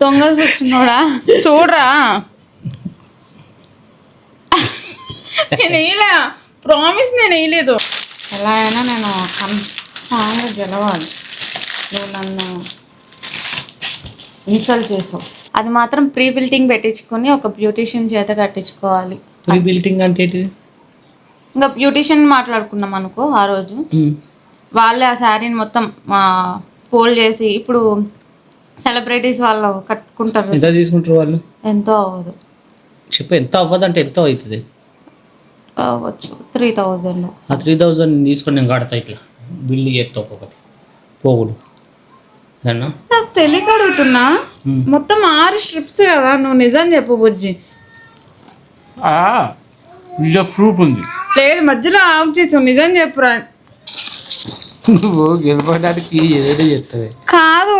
దొంగలు కూర్చున్నాడా చూడరా? నేను వేయలే ప్రామిస్ నేను వేయలేదు ఎలా అయినా నేను కన్ఫామ్గా గెలవాలి. నువ్వు నన్ను ఇన్సల్ట్ చేసావు. అది మాత్రం ప్రీ బిల్టింగ్ పెట్టించుకొని ఒక బ్యూటీషియన్ చేత కట్టించుకోవాలి. ప్రీ బిల్టింగ్ అంటే ఏంటిది? ఇంకా బ్యూటీషియన్ మాట్లాడుకున్నాం అనుకో ఆ రోజు. వాళ్ళే ఆ శారీని మొత్తం ఫోల్డ్ చేసి ఇప్పుడు సెలబ్రిటీస్ వాళ్ళు కట్టుకుంటారు. ఎంత తీసుకుంటారు వాళ్ళు? ఎంతో అవ్వదు. చెప్పు ఎంత అవ్వదంటే ఎంత అవుతుంది? అవ్వచ్చు. త్రీ థౌజండ్ ఆ త్రీ థౌజండ్ తీసుకొని నేను కడతా ఇట్లా. బిల్లు చేస్తా ఒక్కొక్కటి. పోగుడు. అన్నా నాకు తెలియక అడుగుతున్నా. మొత్తం ఆరు స్ట్రిప్స్ కదా నువ్వు నిజం చెప్పు బుజ్జి. ప్రూఫ్ ఉంది. లేదు మధ్యలో ఆఫ్ చేసావు నిజం చెప్పురా. నువ్వు గెలపడానికి ఏదైనా చెప్తావే కాదు.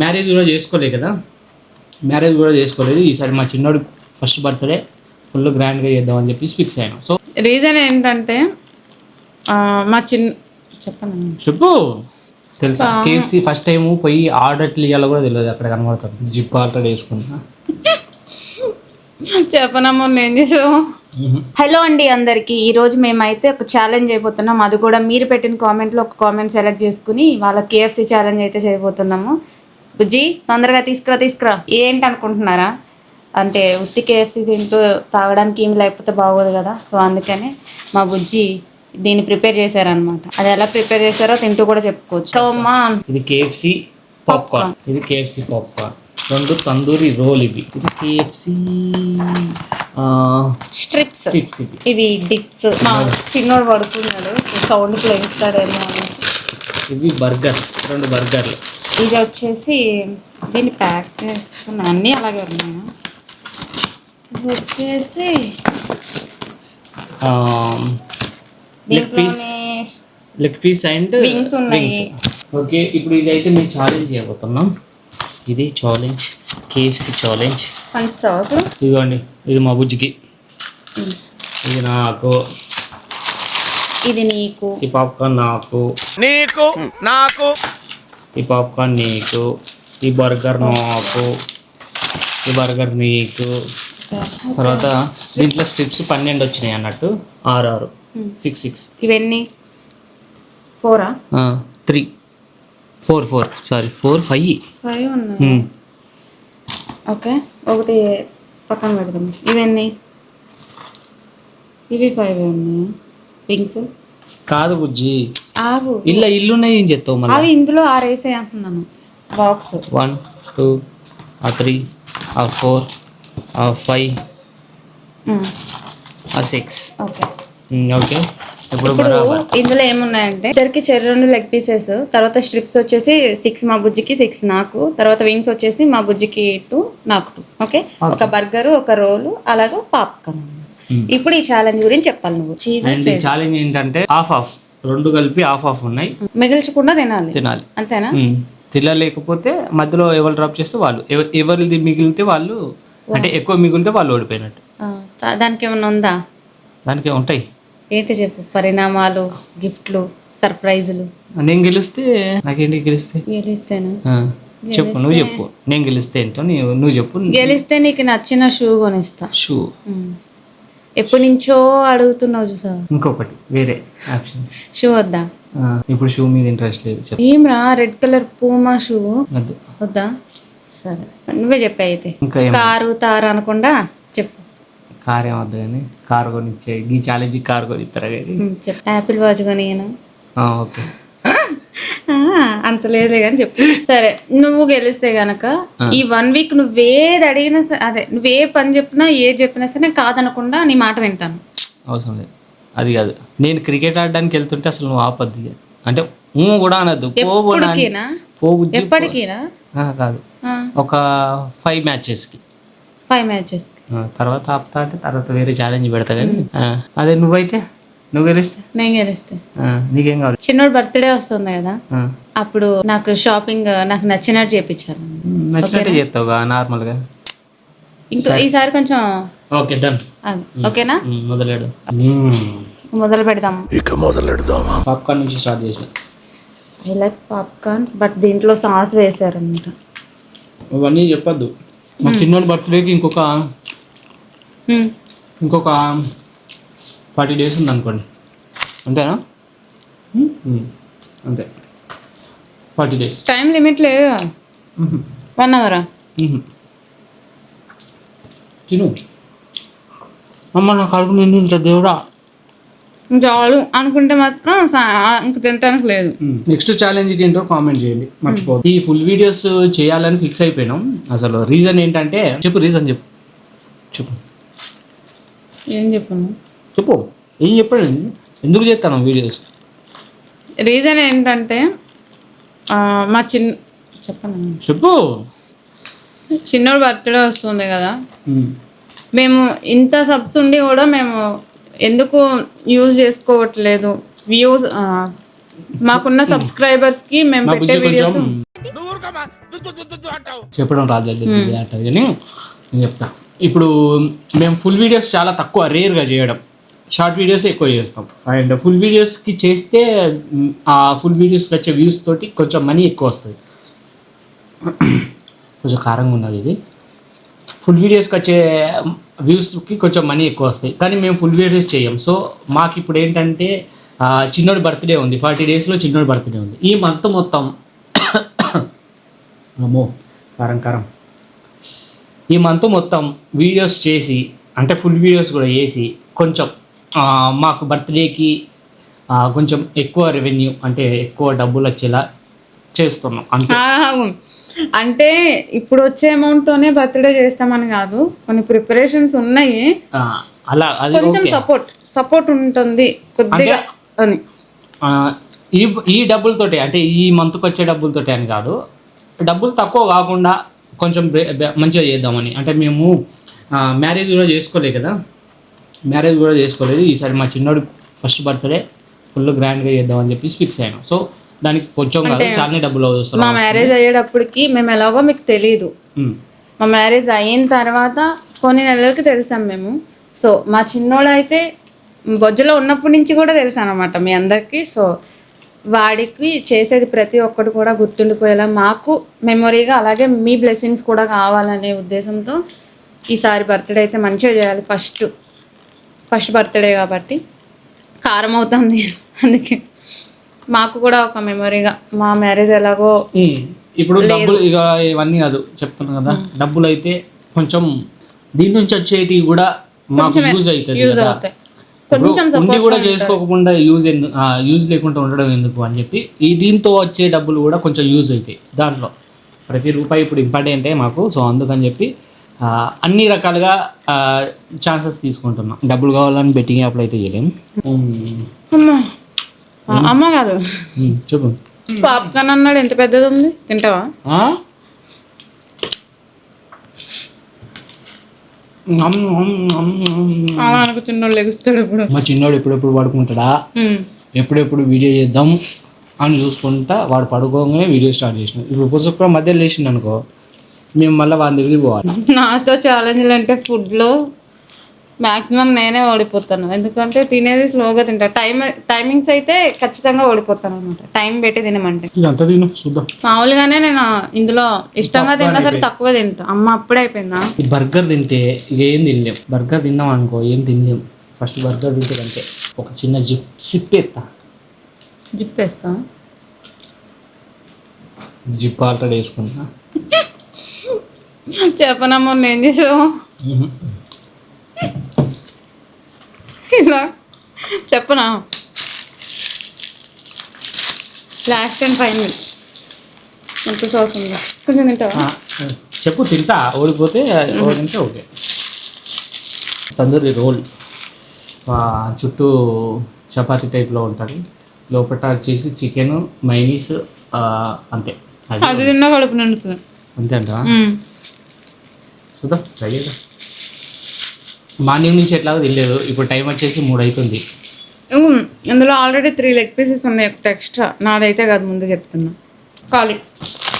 మ్యారేజ్ కూడా చేసుకోలేదు కదా. మ్యారేజ్ కూడా చేసుకోలేదు. ఈసారి మా చిన్నోడు ఫస్ట్ బర్త్డే ఫుల్ గ్రాండ్గా చేద్దామని చెప్పి ఫిక్స్ అయినాం. సో రీజన్ ఏంటంటే ఆ, మా చిన్న చెప్పండి చెప్పు. తెలుసా? కేఎఫ్సి ఫస్ట్ టైం పోయి ఆర్డర్ ఇవ్వాలో కూడా తెలియదు అక్కడ కనబడతాను జిప్ ఆర్డర్ వేసుకున్నా చెప్పనమ్మా నువ్వు ఏం చేసావు? హలో అండి అందరికీ. ఈరోజు మేమైతే ఒక ఛాలెంజ్ అయిపోతున్నాం అది కూడా మీరు పెట్టిన కామెంట్లో ఒక కామెంట్ సెలెక్ట్ చేసుకుని వాళ్ళ కేఎఫ్సి ఛాలెంజ్ అయితే చేయబోతున్నాము. బుజ్జి తొందరగా తీసుకురా తీసుకురా. ఏంటి అనుకుంటున్నారా? అంటే ఉత్తి కేఎఫ్సి తింటూ తాగడానికి ఏమి లేకపోతే బాగోదు కదా. సో అందుకనే మా బుజ్జి దీన్ని ప్రిపేర్ చేశారనమాట అది ఎలా ప్రిపేర్ చేశారో తింటూ కూడా చెప్పుకోవచ్చు. ఇది కేఎఫ్సి పాప్కార్న్ ఇది కేఎఫ్సి పాప్కార్న్ రెండు తందూరి రోల్ ఇవి. ఇది కేఎఫ్సి స్ట్రిప్స్. స్టిప్స్ ఇవి. ఇవి డిప్స్. మా చిన్నోడు. పడుతున్నాడు. సౌండ్ ప్లేస్తాడేమో ఇవి బర్గర్స్ రెండు బర్గర్లు. ఇది వచ్చేసి దీన్ని ప్యాక్ చేసుకున్నా అన్నీ అలాగే ఉన్నాయి. ఇది వచ్చేసి leg piece leg piece and Wings ఉన్నాయి. ఓకే ఇప్పుడు ఇది అయితే మేము ఛాలెంజ్ చేయబోతున్నాం. ఇది ఛాలెంజ్ కేఎఫ్సి ఛాలెంజ్ ఇదిగోండి ఇది మా బుజ్జికి. ఇది నాకు. ఇది నీకు. ఈ పాప్కార్న్ నాకు. నీకు నాకు. ఈ పాప్కార్న్ నీకు. ఈ బర్గర్ నాకు. ఈ బర్గర్ నీకు. తర్వాత దీంట్లో స్ట్రిప్స్ పన్నెండు వచ్చినాయి అన్నట్టు. ఆరు ఆరు. సిక్స్ సిక్స్ ఇవన్నీ? ఫోరా three four four. Sorry four five. Five ఉన్నాయి. ఓకే. ఒకటి పక్కన పెడదాం. ఇవన్నీ? ఇవి ఫైవ్ ఉన్నాయి. వింగ్స్ కాదు బుజ్జి. ఆగు. ఇల్ల ఇల్లున్నాయి ఏం చెప్తావు మళ్ళీ? అవి ఇందులో ఆరేసాయి అంటున్నాను. Box. One two uh three uh four uh five uh six. Okay. Okay. ఇప్పుడు ఇందులో ఏమున్నాయంటే ఇద్దరికి చెర్రి రెండు లెగ్ పీసెస్ తర్వాత స్ట్రిప్స్ వచ్చేసి సిక్స్ మా బుజ్జికి సిక్స్ నాకు తర్వాత వింగ్స్ వచ్చేసి మా బుజ్జికి టూ నాకు టూ ఓకే ఒక బర్గర్ ఒక రోలు అలాగే పాప్కార్న్ ఇప్పుడు ఈ ఛాలెంజ్ గురించి చెప్పాలి నువ్వు. ఛాలెంజ్ ఏంటంటే హాఫ్ ఆఫ్ రెండు కలిపి హాఫ్ ఆఫ్ ఉన్నాయి. మిగిల్చకుండా తినాలి. తినాలి. అంతేనా? మ్మ్. తినలేకపోతే మధ్యలో ఎవరు డ్రాప్ చేస్తే వాళ్ళు. ఎవ- ఎవరిది మిగిలితే వాళ్ళు అంటే ఎక్కువ మిగిలితే వాళ్ళు ఓడిపోయినట్టు. దానికి ఏమన్నా ఉందా? దానికి ఉంటాయి. ఏంటి చెప్పు? పరిణామాలు గిఫ్ట్లు సర్ప్రైజులు. నేను గెలిస్తే నాకేంటి గెలిస్తే? గెలిస్తేనా? చెప్పు నువ్వు చెప్పు. నేను గెలిస్తే ఏంటో నీవు నువ్వు చెప్పు. గెలిస్తే నీకు నచ్చిన షూ కొనిస్తా. షూ. ఎప్పటి నుంచో అడుగుతున్నావు చూసావా? ఇంకొకటి వేరే ఆప్షన్. షూ వద్దా? ఇప్పుడు షూ మీద ఇంట్రెస్ట్ లేదు చెప్పు. ఏమ్రా రెడ్ కలర్ పూమా షూ? వద్దు. సరే. నువ్వే చెప్పా అయితే. ఇంకా ఏం కారు తారు అనకుండా చెప్పు. కార్ ఏమొద్దు కానీ కార్ కొనిచ్చే ఈ ఛాలెంజ్ కార్ కొనిస్తారా కానీ? చెప్పు. యాపిల్ వాచ్ కొనియనా? ఓకే. అంత లేదులే కానీ చెప్పు. సరే నువ్వు గెలిస్తే గనక ఈ వన్ వీక్ నువ్వేది అడిగినా సరే అదే నువ్వే పని చెప్పినా ఏ చెప్పినా సరే నేను కాదనకుండా నీ మాట వింటాను. అవసరం లేదు. అది కాదు. నేను క్రికెట్ ఆడడానికి వెళ్తుంటే అసలు నువ్వు ఆపద్దు ఇక. అంటే ఊ కూడా అనద్దు. ఎప్పటికీనా. ఎప్పటికీనా? కాదు. ఒక ఫైవ్ మ్యాచెస్కి ఫైవ్ మ్యాచెస్ తర్వాత ఆపుతా అంటే తర్వాత వేరే ఛాలెంజ్ పెడతా కానీ అదే నువ్వైతే? నువ్వు గెలిస్తే? నేను గెలిస్తే. నీకేం కావాలి? చిన్నోడు బర్త్డే వస్తుంది కదా అప్పుడు నాకు షాపింగ్ నాకు నచ్చినట్టు చేపించాను నచ్చినట్టే చేస్తావుగా నార్మల్గా. ఇంకో ఈసారి కొంచెం ఓకే డన్ అది, ఓకేనా? మొదలాడు. మొదలు పెడదాం. ఇక మొదలెడదామా? పాప్కార్న్ నుంచి స్టార్ట్ చేసిన. ఐ లైక్ పాప్కార్న్ బట్ దీంట్లో సాస్ వేసారనమాట అవన్నీ చెప్పొద్దు. మా చిన్నోడి బర్త్డేకి ఇంకొక. ఇంకొక ఫార్టీ డేస్ ఉంది అనుకోండి అంతేనా. అంతే. Forty days. టైం లిమిట్ లేదు వన్ అవరా? తిను. అమ్మ నా కడుపు నిండించ దేవుడా. చాలు అనుకుంటే మాత్రం సా- ఇంక తినటానికి లేదు. నెక్స్ట్ ఛాలెంజ్ ఏంటో కామెంట్ చేయండి. మర్చిపోదు ఈ ఫుల్ వీడియోస్ చేయాలని ఫిక్స్ అయిపోయినాం. అసలు రీజన్ ఏంటంటే చెప్పు రీజన్ చెప్పు. చెప్పు. ఏం చెప్పను? చెప్పు. ఏం చెప్పాడు? ఎందుకు చేస్తాను వీడియోస్ రీజన్ ఏంటంటే ఆ, మా చిన్న చెప్పను? చెప్పు. చిన్నోడు బర్త్డే వస్తుంది కదా. మేము. ఇంత సబ్స్ ఉండి కూడా మేము ఎందుకు యూజ్ చేసుకోవట్లేదు? వ్యూస్ మాకున్న సబ్స్క్రైబర్స్కి మేము మా పెట్టే వీడియోస్ కొంచెం నువ్వు ఊరుకోమా దుద్దు దుద్దు దుద్దు అంటావు. చెప్పడం అంటారు కానీ నేను చెప్తా. ఇప్పుడు మేము ఫుల్ వీడియోస్ చాలా తక్కువ రేర్గా చేయడం. షార్ట్ వీడియోస్ ఎక్కువ చేస్తాం. అండ్ ఫుల్ వీడియోస్కి చేస్తే ఆ ఫుల్ వీడియోస్కి వచ్చే వ్యూస్ తోటి కొంచెం మనీ ఎక్కువ వస్తుంది. కొంచెం కారంగా ఉన్నది ఇది. ఫుల్ వీడియోస్కి వచ్చే వ్యూస్కి కొంచెం మనీ ఎక్కువ వస్తాయి. కానీ మేము ఫుల్ వీడియోస్ చేయం. సో మాకు ఇప్పుడు ఏంటంటే చిన్నోడి బర్త్డే ఉంది. ఫార్టీ డేస్లో చిన్నోడి బర్త్డే ఉంది. ఈ మంత్ మొత్తం అమ్మో కారం కారం. ఈ మంత్ మొత్తం వీడియోస్ చేసి అంటే ఫుల్ వీడియోస్ కూడా వేసి కొంచెం మాకు బర్త్డేకి కొంచెం ఎక్కువ రెవెన్యూ అంటే ఎక్కువ డబ్బులు వచ్చేలా చేస్తున్నాం. అంతే. అంటే ఇప్పుడు వచ్చే అమౌంట్ తోనే బర్త్డే చేస్తామని కాదు కొన్ని ప్రిపరేషన్స్ ఉన్నాయి. అలా కొంచెం సపోర్ట్ సపోర్ట్ ఉంటుంది కొద్దిగా అని. ఈ ఈ డబ్బులతోటి అంటే ఈ మంత్కి వచ్చే డబ్బులతోటి అని కాదు. డబ్బులు తక్కువ కాకుండా కొంచెం మంచిగా చేద్దామని. అంటే మేము మ్యారేజ్ కూడా చేసుకోలేదు కదా. మ్యారేజ్ కూడా చేసుకోలేదు. ఈసారి మా చిన్నోడు ఫస్ట్ బర్త్డే ఫుల్ గ్రాండ్గా చేద్దామని చెప్పేసి ఫిక్స్ అయినాం. సో దానికి కొంచెం కాదు చాలానే డబ్బులు మా మ్యారేజ్ అయ్యేటప్పటికి మేము ఎలాగో మీకు తెలీదు. ఉమ్. మా మ్యారేజ్ అయిన తర్వాత కొన్ని నెలలకి తెలిసాం మేము. సో మా చిన్నోడు అయితే బొజ్జలో ఉన్నప్పటి నుంచి కూడా తెలుసు అనమాట మీ అందరికీ. సో వాడికి చేసేది ప్రతి ఒక్కటి కూడా గుర్తుండిపోయేలా మాకు మెమొరీగా అలాగే మీ బ్లెస్సింగ్స్ కూడా కావాలనే ఉద్దేశంతో ఈసారి బర్త్డే అయితే మంచిగా చేయాలి. ఫస్ట్ ఫస్ట్ బర్త్డే కాబట్టి కారం అవుతుంది. అందుకే మాకు కూడా ఒక మెమొరీగా మా మ్యారేజ్ ఎలాగో. ఇప్పుడు డబ్బులు ఇక ఇవన్నీ కాదు చెప్తున్నాను కదా. డబ్బులు అయితే కొంచెం దీని నుంచి వచ్చేటి కూడా మాకు యూజ్ అవుతుంది కదా. ఉండి కూడా చేసుకోకుండా యూజ్ ఎందుకు యూజ్ లేకుండా ఉండడం ఎందుకు అని చెప్పి ఈ దీంతో వచ్చే డబ్బులు కూడా కొంచెం యూజ్ అవుతాయి దాంట్లో. ప్రతి రూపాయి ఇప్పుడు ఇంపార్టెంటే మాకు సో అందుకని చెప్పి అన్ని రకాలుగా ఛాన్సెస్ తీసుకుంటున్నాం. డబ్బులు కావాలని బెట్టింగ్ యాప్లో అయితే చేయలేం. అమ్మ కాదు. చెప్పు. పాప్కార్న్ అన్నాడు ఎంత పెద్దది ఉంది తింటావా. అలా అనుకుతున్నాడు లెగుస్తాడు ఇప్పుడు మా చిన్నోడు ఎప్పుడెప్పుడు పడుకుంటాడా. ఎప్పుడెప్పుడు వీడియో చేద్దాం అని చూసుకుంటా వాడు పడుకోగానే వీడియో స్టార్ట్ చేసినాం. ఇప్పుడు పుస్తకం మధ్యలో లేచిండు అనుకో మేము మళ్ళీ వాడి దగ్గరికి పోవాలి. నాతో ఛాలెంజ్లు అంటే ఫుడ్లో మ్యాక్సిమం నేనే ఓడిపోతాను. ఎందుకంటే తినేది స్లోగా తింటా. టైం టైమింగ్స్ అయితే ఖచ్చితంగా ఓడిపోతాను అనమాట టైం పెట్టి తినమంటే. అంత తిను చూద్దాం. మామూలుగానే నేను ఇందులో ఇష్టంగా తిన్నా సరే తక్కువ తింటా. అమ్మ అప్పుడే అయిపోయిందా? బర్గర్ తింటే ఏం తినలేం. బర్గర్ తిన్నాం అనుకో ఏం తినలేం. ఫస్ట్ బర్గర్ తింటే కంటే ఒక చిన్న జిప్ సిప్ ఎత్తా జిప్పేస్తా? జిప్ ఆల్రెడీ వేసుకున్నా చెప్పనమ్మ ఏం చేసావు ఇలా చెప్పనా? లాస్ట్ అండ్ ఫైనల్ ఎంత సాస్ ఉంది? కొంచెం తింటావా? చెప్పు తింటా. ఓడిపోతే ఓడింటే ఓకే. తందూరి రోల్. చుట్టూ చపాతీ టైప్లో ఉంటుంది. లోపల వచ్చేసి చికెన్ మైనీస్ అంతే. అది తిన్నా కడుపు నిండుతుంది. అంతే అంటావా మ్మ్. చూద్దాం ట్రై చేద్దాం. మార్నింగ్ నుంచి ఎట్లాగో తినలేదు. ఇప్పుడు టైం వచ్చేసి మూడు అవుతుంది ఇందులో ఆల్రెడీ త్రీ లెగ్ పీసెస్ ఉన్నాయి ఒకటి ఎక్స్ట్రా నాదైతే కాదు ముందు చెప్తున్నా. ఖాళీ.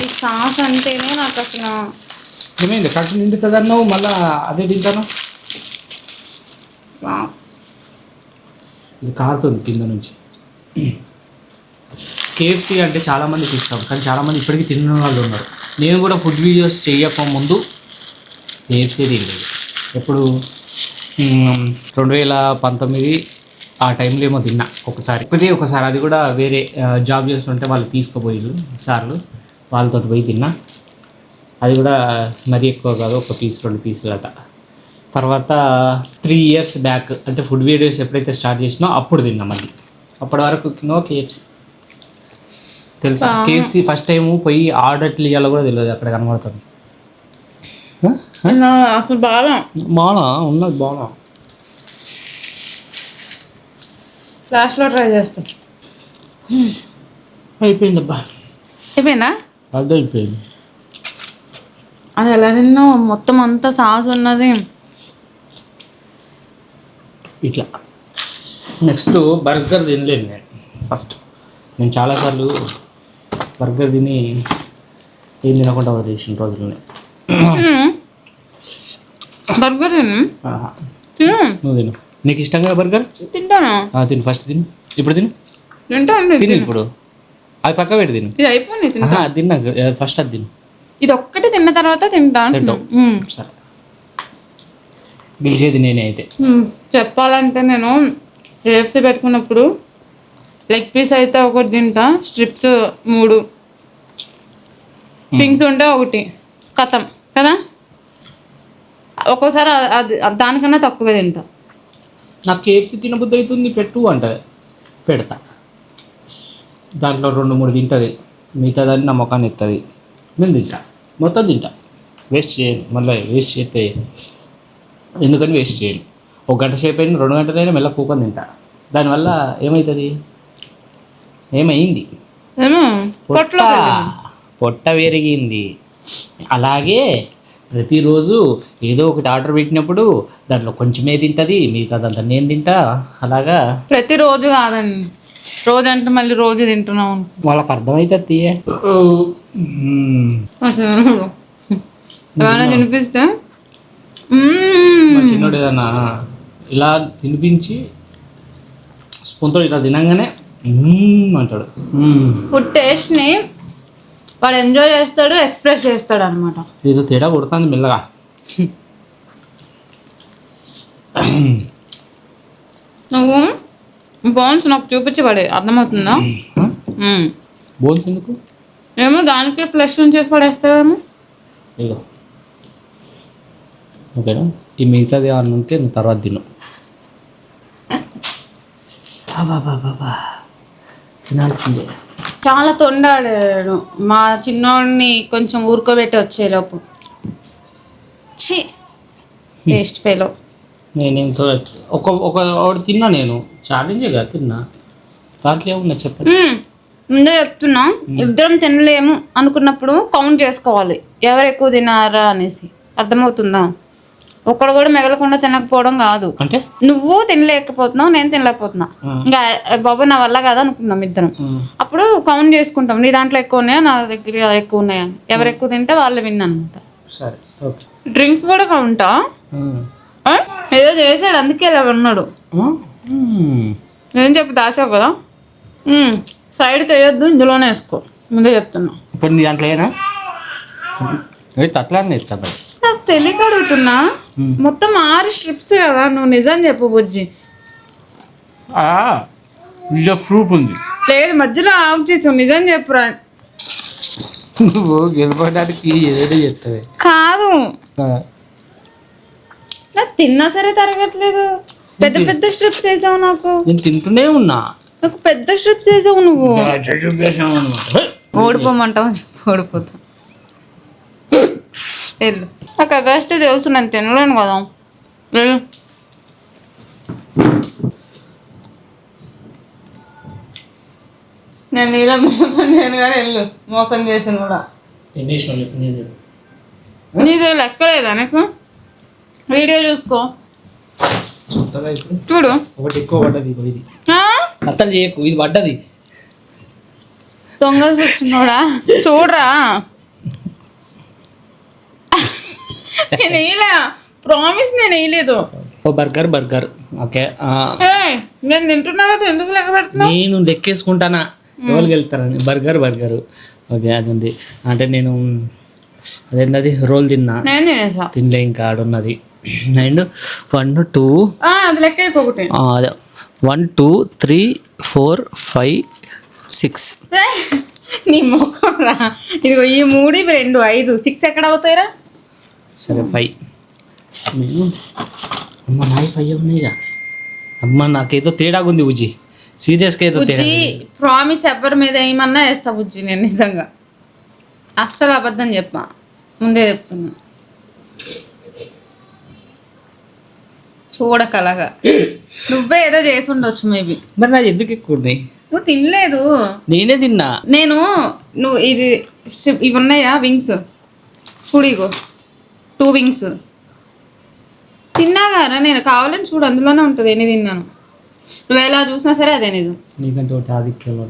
ఈ సాస్ అంటేనే నాకు అసలు ఏమైంది? కడుపు నిండుతుంది అన్నావు? మళ్ళీ అదే తింటాను? ఇది కారుతుంది కింద నుంచి. కేఎఫ్సి అంటే చాలామందికి ఇష్టం కానీ చాలామంది ఇప్పటికీ తిన్న వాళ్ళు ఉన్నారు. నేను కూడా ఫుడ్ వీడియోస్ చేయక ముందు కేఎఫ్సీ తినలేదు ఎప్పుడు? రెండు వేల పంతొమ్మిది ఆ టైంలో ఏమో తిన్నా ఒకసారి. ఒకటి ఒకసారి అది కూడా వేరే జాబ్ చేస్తుంటే వాళ్ళు తీసుకుపోయారు సార్లు. వాళ్ళతో పోయి తిన్నా. అది కూడా మరీ ఎక్కువ కాదు ఒక పీస్ రెండు పీసులు అట. తర్వాత త్రీ ఇయర్స్ బ్యాక్ అంటే ఫుడ్ వీడియోస్ ఎప్పుడైతే స్టార్ట్ చేసినా అప్పుడు తిన్నా మళ్ళీ. అప్పటి వరకు నో కేఎఫ్సీ. తెలుసా? కేఎఫ్సీ ఫస్ట్ టైం పోయి ఆర్డర్ ఇవ్వాలో కూడా తెలియదు అక్కడ కనబడుతుంది అసలు బాగా బాగా ఉన్నది బాగా లాస్ట్లో ట్రై చేస్తాం. అయిపోయిందబ్బా. అయిపోయిందా? అది అయిపోయింది అది ఎలా తిన్నావు మొత్తం అంతా సాస్ ఉన్నది. ఇట్లా. నెక్స్ట్ బర్గర్ తినలేను నేను. ఫస్ట్ నేను చాలాసార్లు బర్గర్ తిని ఏం తినకుండా వదిలేసిన రోజులని బర్గర్. తిను. నువ్వు తిను. నీకు ఇష్టంగా బర్గర్? తింటాను? తిను. ఫస్ట్ తిను. ఇప్పుడు తిను. తింటాను తిను ఇప్పుడు. అది పక్క పెట్టి తిను. ఇది అయిపోయింది తిను ఆహా, అది తిన్నాక ఫస్ట్ అది తిను. ఇది ఒక్కటి తిన్న తర్వాత తింటాను. సరే. గెలిచేది నేనే అయితే. చెప్పాలంటే నేను కేఎఫ్సీ పెట్టుకున్నప్పుడు లెగ్ పీస్ అయితే ఒకటి తింటా స్ట్రిప్స్ మూడు. పింగ్స్ ఉంటే ఒకటి. కథం కదా? ఒక్కోసారి అది దానికన్నా తక్కువే తింటా. నాకు కేఎఫ్సీ తినబుద్ధి అవుతుంది పెట్టు అంటది. పెడతా. దాంట్లో రెండు మూడు తింటుంది. మిగతాదాన్ని నా ముఖాన్ని ఎత్తది. నేను తింటా. మొత్తం తింటా. వేస్ట్ చేయను. మళ్ళీ వేస్ట్ చేస్తే ఎందుకని వేస్ట్ చేయను. ఒక గంట సేపు అయినా రెండు గంటలైనా మెల్ల కూకొని తింటా. దానివల్ల ఏమవుతుంది ఏమైంది? ఏమో పొట్ట. పొట్ట పెరిగింది. అలాగే ప్రతిరోజు ఏదో ఒకటి ఆర్డర్ పెట్టినప్పుడు దాంట్లో కొంచెమే తింటుంది మిగతాదంతా నేను తింటా అలాగా ప్రతిరోజు కాదండి రోజు అంటే మళ్ళీ రోజు తింటున్నాం అనుకో. వాళ్ళకి అర్థమవుతుంది తీయే. అసలు ఏమైనా తినిపిస్తే మ్మ్. మా చిన్నోడు ఏదన్నా ఇలా తినిపించి స్పూన్తో ఇలా తినంగానే మ్మ్ అంటాడు మ్మ్. ఫుడ్ టేస్ట్ని వాడు ఎంజాయ్ చేస్తాడు ఎక్స్ప్రెస్ చేస్తాడు అనమాట ఏదో తేడా కొడుతుంది మెల్లగా. నువ్వు బోన్స్ నాకు చూపించి పడే అర్థమవుతుందా. బోన్స్ ఎందుకు? ఏమో దానికే ఫ్లెష్ చేసి పడేస్తావేమో. ఇగో ఓకేనా? ఈ మిగతాది ఏమన్నా ఉంటే నువ్వు తర్వాత తిను. బాబా తినాల్సిందే. చాలా తొండాడాడు మా చిన్నోడిని కొంచెం ఊరుకోబెట్టి వచ్చేలోపు. Taste fellow. నేనేంతో ఒక ఒక ఒకటి తిన్నా నేను. ఛాలెంజే కదా తిన్నా. దాంట్లో ఏమున్నా చెప్పండి? ముందే చెప్తున్నా. ఇద్దరం తినలేము అనుకున్నప్పుడు కౌంట్ చేసుకోవాలి. ఎవరు ఎక్కువ తినారా అనేసి. అర్థమవుతుందా? ఒక్కడు కూడా మిగలకుండా తినకపోవడం కాదు. అంటే? నువ్వు తినలేకపోతున్నావు నేను తినలేకపోతున్నా. ఇంకా బాబు నా వల్ల కాదు అనుకున్నాం ఇద్దరం. అప్పుడు కౌంట్ చేసుకుంటాం నీ దాంట్లో ఎక్కువ ఉన్నాయా? నా దగ్గర ఎక్కువ ఉన్నాయా. ఎవరు ఎక్కువ తింటే వాళ్ళు విన్ అనమాట డ్రింక్ కూడా కౌంటా? ఏదో చేసాడు అందుకే ఇలా ఉన్నాడు. ఏం చెప్పి దాచావు కదా. సైడ్కి వేయొద్దు ఇందులోనే వేసుకో. ముందే చెప్తున్నా. ఇప్పుడు నీ దాంట్లో ఏనా తెలియక అడుగుతున్నా. మొత్తం ఆరు స్ట్రిప్స్ కదా నువ్వు నిజం చెప్పు బుజ్జి. ప్రూఫ్ ఉంది. లేదు మధ్యలో ఆఫ్ చేసావు నిజం చెప్పురా. నువ్వు గెలపడానికి ఏదో చెప్తావే. కాదు. నాకు తిన్నా సరే తరగట్లేదు. పెద్ద పెద్ద స్ట్రిప్స్ వేసావు నాకు. నేను తింటూనే ఉన్నా. నాకు పెద్ద స్ట్రిప్స్ వేసావు నువ్వు. ఓడిపోమంటావు చెప్పు ఓడిపోతా వెళ్ళు. నాకు బెస్ట్ తెలుసు నేను తినలేను కదా. వెళ్ళు. నేను ఇలా మోసం చేయను కానీ వెళ్ళు. మోసం చేసిన కూడా. నీది లెక్కలేదా నీకు? వీడియో చూసుకో. చూడు. ఒకటి ఎక్కువ పడ్డది ఇది. ఆ? చేయకు ఇది పడ్డది. దొంగ వచ్చినోడా చూడరా. నేను వేయలే ప్రామిస్ నేను వేయలేదు ఓ బర్గర్ బర్గర్. ఓకే నేను తింటున్నా కదా ఎందుకు లెక్క పెడుతున్నావు? నేను లెక్కేసుకుంటానా? ఎవరికి వెళ్తారని? Burger burger. ఓకే అది ఉంది అంటే నేను అదేంటది రోల్ తిన్నా. తినలే ఇంకా ఆడున్నది. And one two. అది one two three four five six. నీ ముఖం రా ఇదిగో ఈ మూడు ఇవి రెండు ఐదు. సిక్స్ ఎక్కడ అవుతాయిరా? సరే ఫైవ్ నేను అమ్మ నాయి ఫైవ్ ఉన్నాయిగా అమ్మ నాకేదో తేడాగా ఉంది ఉజ్జి సీరియస్గా ఏదో తేడా బుజ్జి ప్రామిస్ ఎవరి మీద ఏమన్నా వేస్తా బుజ్జి నేను నిజంగా. అస్సలు అబద్ధం చెప్పా. ముందే చెప్తున్నా. చూడకలగా. నువ్వే ఏదో చేసి ఉండొచ్చు మేబీ మరి నాది ఎందుకు ఎక్కువ ఉన్నాయి? నువ్వు తినలేదు. నేనే తిన్నా. నేను నువ్వు ఇది ఇవి ఉన్నాయా వింగ్స్ చూడిగో టూ వింగ్స్. తిన్నాగారా నేను కావాలని చూడు అందులోనే ఉంటుంది ఎన్ని తిన్నాను. నువ్వు ఎలా చూసినా సరే అదే నిజం నీకంటే ఒకటి ఆధిక్యంలో?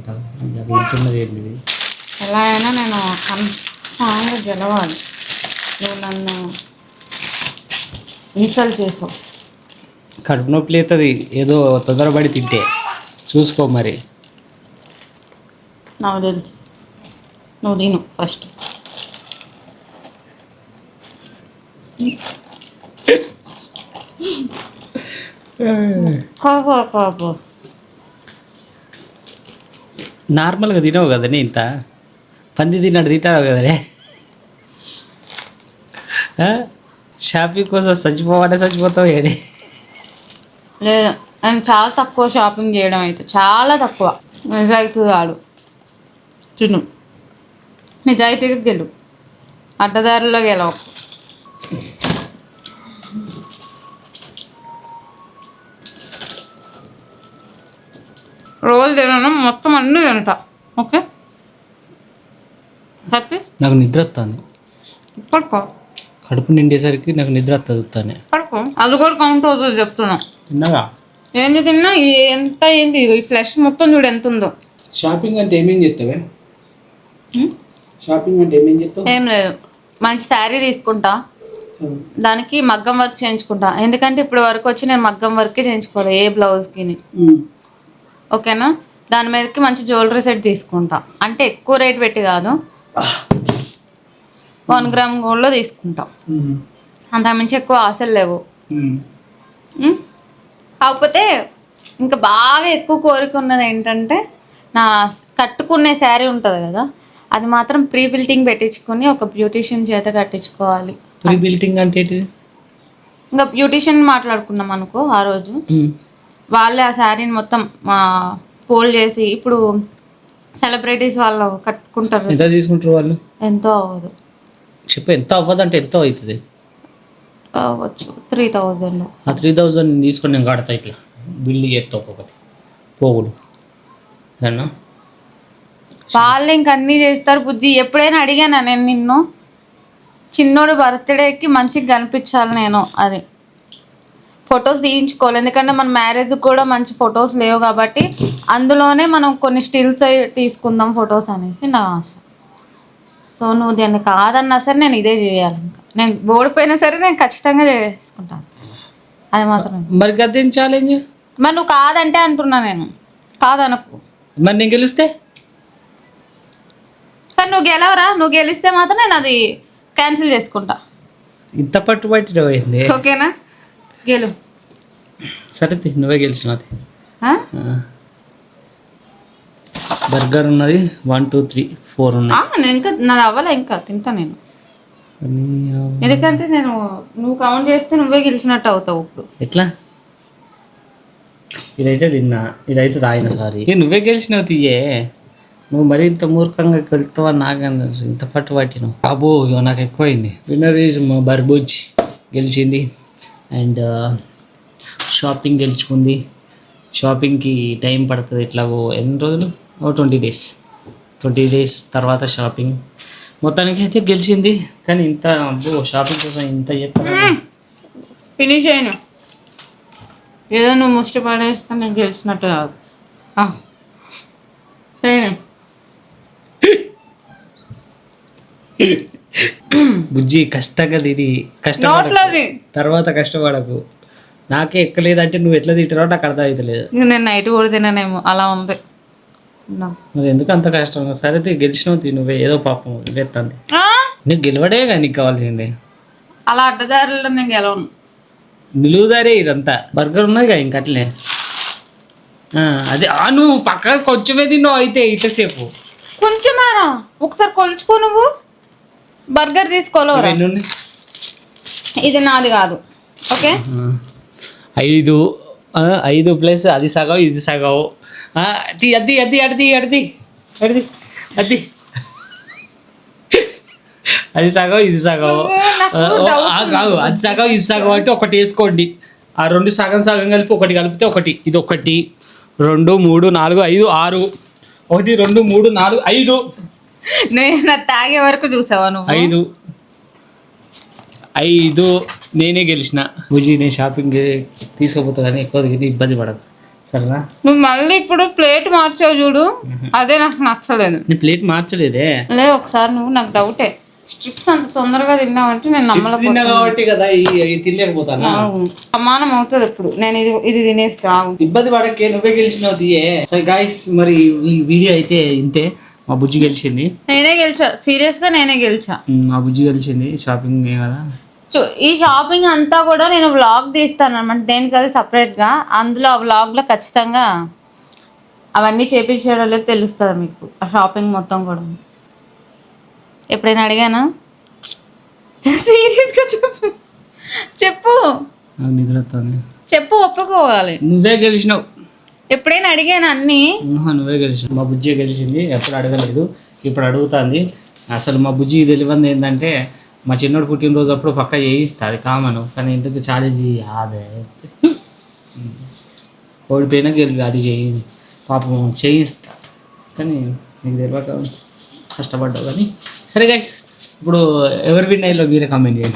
ఎలా అయినా నేను కన్ఫామ్గా గెలవాలి. నువ్వు నన్ను ఇన్సల్ట్ చేసావు. కడుపు నొప్పి లేతుంది ఏదో తొందరపడి తింటే. చూసుకో మరి. నాకు తెలుసు. నువ్వు తిను ఫస్ట్ నార్మల్గా తినవు కదనే ఇంత? పంది తిన్నాడు తింటావు కదనే? షాపింగ్ కోసం చచ్చిపోవాలంటే చచ్చిపోతావు ఏడి లేదు నేను చాలా తక్కువ షాపింగ్ చేయడం అయితే చాలా తక్కువ. నిజాయితీ కాడు తిను. నిజాయితీగా గెలు. అడ్డదారిలో గెలవు. రోజు తినడం మొత్తం అన్నీ తింటా. ఓకే? హ్యాపీ నాకు నిద్ర వస్తుంది పడుకో. కడుపు నిండేసరికి నాకు నిద్ర వస్తుంది పడుకో. అది కూడా కౌంట్ అవుతుంది చెప్తున్నా. తిన్నగా ఏంది తిన్నా? ఎంత ఏంది ఈ ఫ్లెష్ మొత్తం చూడు ఎంత ఉందో. షాపింగ్ అంటే ఏమేం చేస్తావే? హ్మ్? షాపింగ్ అంటే ఏమేం చేస్తావు? ఏం లేదు. మంచి శారీ తీసుకుంటా. దానికి మగ్గం వర్క్ చేయించుకుంటా. ఎందుకంటే ఇప్పుడు వరకు వచ్చి నేను మగ్గం వర్కే చేయించుకోవాలి ఏ బ్లౌజ్కి ఓకేనా? దాని మీదకి మంచి జ్యువెలరీ సెట్ తీసుకుంటా. అంటే ఎక్కువ రేట్ పెట్టి కాదు. వన్ గ్రామ్ గోల్డ్లో తీసుకుంటా. అంతకుమించి ఎక్కువ ఆశలు లేవు. ఉం? కాకపోతే ఇంకా బాగా ఎక్కువ కోరిక ఉన్నది ఏంటంటే నా కట్టుకునే శారీ ఉంటుంది కదా అది మాత్రం ప్రీ బిల్టింగ్ పెట్టించుకొని ఒక బ్యూటీషియన్ చేత కట్టించుకోవాలి. ప్రీ బిల్టింగ్ అంటే ఇంకా బ్యూటీషియన్ మాట్లాడుకున్నాం అనుకో ఆ రోజు. వాళ్ళే ఆ శారీని మొత్తం ఫోల్డ్ చేసి ఇప్పుడు సెలబ్రిటీస్ వాళ్ళు కట్టుకుంటారు. ఎంత తీసుకుంటారు వాళ్ళు? ఎంతో అవ్వదు. చెప్పు ఎంత అవ్వదంటే ఎంత అవుతుంది? అవ్వచ్చు. త్రీ థౌజండ్ ఆ త్రీ థౌజండ్ తీసుకొని నేను కడతా ఇట్లా. బిల్లు చేస్తా ఒక్కొక్కటి. పోగుడు. వాళ్ళు ఇంక అన్నీ చేస్తారు బుజ్జి. ఎప్పుడైనా అడిగానా నేను నిన్ను? చిన్నోడు బర్త్డేకి మంచిగా కనిపించాలి నేను అది. ఫొటోస్ తీయించుకోవాలి. ఎందుకంటే మన మ్యారేజ్ కూడా మంచి ఫొటోస్ లేవు కాబట్టి అందులోనే మనం కొన్ని స్టిల్స్ తీసుకుందాం ఫొటోస్ అనేసి నా ఆశ. సో నువ్వు దాన్ని కాదన్నా సరే నేను ఇదే చేయాలి నేను ఓడిపోయినా సరే నేను ఖచ్చితంగా చేసుకుంటాను. అది మాత్రం మరి గదేం ఛాలెంజ్ మరి నువ్వు కాదంటే అంటున్నా నేను. కాదనకు. మరి నేను గెలిస్తే? సరే నువ్వు గెలవరా? నువ్వు గెలిస్తే మాత్రం నేను అది క్యాన్సిల్ చేసుకుంటా. ఇంత పట్టుబట్టి ఓకేనా? గెలు. సరే నువ్వే గెలిచినది? బర్గర్ ఉన్నది వన్ టూ త్రీ ఫోర్ ఉన్నాయి. నేను ఇంకా నాది అవ్వలే ఇంకా తింటా నేను. ఎందుకంటే నేను నువ్వు కౌంట్ చేస్తే నువ్వే గెలిచినట్టు అవుతావు ఇప్పుడు. ఎట్లా? ఇదైతే తిన్నా ఇదైతే తాగిన సారీ. నువ్వే గెలిచినావు తీయే. నువ్వు మరి ఇంత మూర్ఖంగా వెళ్తావా నాకేం తెలుసు ఇంత పట్టు పట్టినావు అబ్బో నాకు ఎక్కువైంది విన్నర్ ఈజ్ మా బర్బూజ్ గెలిచింది. అండ్ షాపింగ్ గెలుచుకుంది. షాపింగ్కి టైం పడుతుంది ఎట్లాగో ఎన్ని రోజులు? ఓ ట్వంటీ డేస్. ట్వంటీ డేస్ తర్వాత షాపింగ్. మొత్తానికి అయితే గెలిచింది కానీ ఇంత అబ్బో షాపింగ్ కోసం ఇంత చెప్తాను ఫినిష్ అయినా. ఏదో నువ్వు ముష్టి పడేస్తా నేను గెలిచినట్టు కాదు. ఆ. బుజ్జి కష్టంగా తిని నోట్లోది. తర్వాత కష్టపడకు. నాకే ఎక్కలేదంటే నువ్వు ఎట్లా తింటారో నాకు అర్థం అవుతలేదు నేను నైట్ కూడా తిననేమో అలా ఉంది. మరి ఎందుకు అంత కష్టం? సరే గెలిచినావు నువ్వే ఏదో పాపం లేస్తుంది ఆ? నీకు గెలవడే కానీ నీకు కావాల్సింది అలా అడ్డదారుల్లో నేను గెలవను. నిలువుదారే ఇదంతా. బర్గర్ ఉన్నది కదా ఇంక అట్లే ఆ, అదే ఆ నువ్వు పక్కన కొంచెమే తిన్నావు అయితే ఇంతసేపు. కొంచెమేరా ఒకసారి కొలుచుకో నువ్వు. బర్గర్ తీసుకోలేవరా? ఇది నాది కాదు. ఓకే? ఐదు ఐదు ప్లస్ అది సగం ఇది సగం. ఆ, అది అది అది అడిది అడిది అడిది అది అది సగం ఇది సగం. నాకు ఆ, ఓ, doubt ఆ, కాదు అది సగం ఇది సగం అంటే ఒకటి వేసుకోండి. ఆ రెండు సగం సగం కలిపి ఒకటి కలిపితే ఒకటి. ఇది ఒకటి. రెండు మూడు నాలుగు ఐదు ఆరు. ఒకటి రెండు మూడు నాలుగు ఐదు. నేను తాగే వరకు చూసావా నువ్వు? ఐదు. ఐదు నేనే గెలిచిన. బుజీ నేను షాపింగ్ తీసుకుపోతా కానీ ఎక్కువ దిగి ఇబ్బంది పడదు సరేనా? నువ్వు మళ్ళీ ఇప్పుడు ప్లేట్ మార్చావు చూడు. అదే నాకు నచ్చలేదు. నీ ప్లేట్ మార్చలేదే? లే ఒకసారి నువ్వు నాకు డౌటే స్ట్రిప్స్ అంత తొందరగా తిన్నావంటే నేను తిన్నా నమ్మలేకపోతున్నా. కాబట్టి కదా ఈ తినలేకపోతానా. సమానం అవుతుంది ఇప్పుడు. నేను ఇది ఇది తినేస్తా. ఇబ్బంది పడకే నువ్వే గెలిచినావు తీయే. సో గైస్ మరి ఈ వీడియో అయితే ఇంతే. మా బుజ్జి గెలిచింది. నేనే గెలిచా. సీరియస్గా నేనే గెలిచా. మా బుజ్జి గెలిచింది. షాపింగ్ కదా. ఈ షాపింగ్ అంతా కూడా నేను వ్లాగ్ తీస్తాను అనమాట దేనికి అది సపరేట్గా. అందులో ఆ వ్లాగ్లో ఖచ్చితంగా అవన్నీ చేపించడం లేదు తెలుస్తుంది మీకు. ఆ షాపింగ్ మొత్తం కూడా. ఎప్పుడైనా అడిగానా? సీరియస్గా చెప్పు. చెప్పు. నిద్ర చెప్పు ఒప్పుకోవాలి. నువ్వే గెలిచినావు. ఎప్పుడైనా అడిగాను అన్ని? నువ్వే గెలిచి మా బుజ్జి గెలిచింది ఎప్పుడు అడగలేదు ఇప్పుడు అడుగుతుంది. అసలు మా బుజ్జి తెలియంది ఏంటంటే మా చిన్నోడు పుట్టినరోజు అప్పుడు పక్క చేయిస్తా అది కామను. కానీ ఎందుకు ఛాలెంజ్ అదే ఓడిపోయినా గెలిపి అది చేయి పాపం చేయిస్తా. కానీ నీకు తెలియక కష్టపడ్డావు కానీ. సరే గైస్ ఇప్పుడు ఎవరు విన్ అయ్యో మీరే కామెంట్ చేయండి.